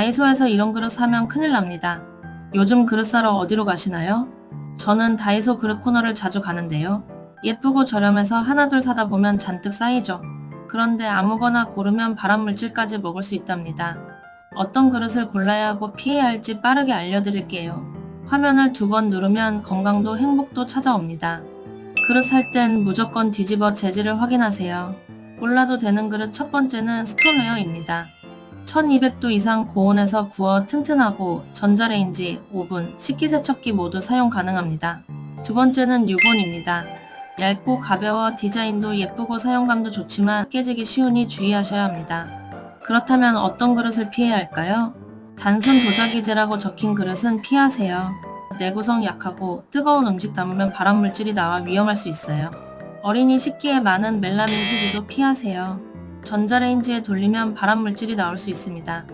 다이소에서 이런 그릇 사면 큰일 납니다. 요즘 그릇 사러 어디로 가시나요? 저는 다이소 그릇 코너를 자주 가는데요. 예쁘고 저렴해서 하나둘 사다 보면 잔뜩 쌓이죠. 그런데 아무거나 고르면 발암물질까지 먹을 수 있답니다. 어떤 그릇을 골라야 하고 피해야 할지 빠르게 알려드릴게요. 화면을 두 번 누르면 건강도 행복도 찾아옵니다. 그릇 살 땐 무조건 뒤집어 재질을 확인하세요. 골라도 되는 그릇 첫 번째는 스톤웨어입니다. 1200도 이상 고온에서 구워 튼튼하고 전자레인지, 오븐, 식기세척기 모두 사용 가능합니다. 두 번째는 뉴본입니다. 얇고 가벼워 디자인도 예쁘고 사용감도 좋지만 깨지기 쉬우니 주의하셔야 합니다. 그렇다면 어떤 그릇을 피해야 할까요? 단순 도자기재라고 적힌 그릇은 피하세요. 내구성 약하고 뜨거운 음식 담으면 발암물질이 나와 위험할 수 있어요. 어린이 식기에 많은 멜라민 소지도 피하세요. 전자레인지에 돌리면 발암물질이 나올 수 있습니다.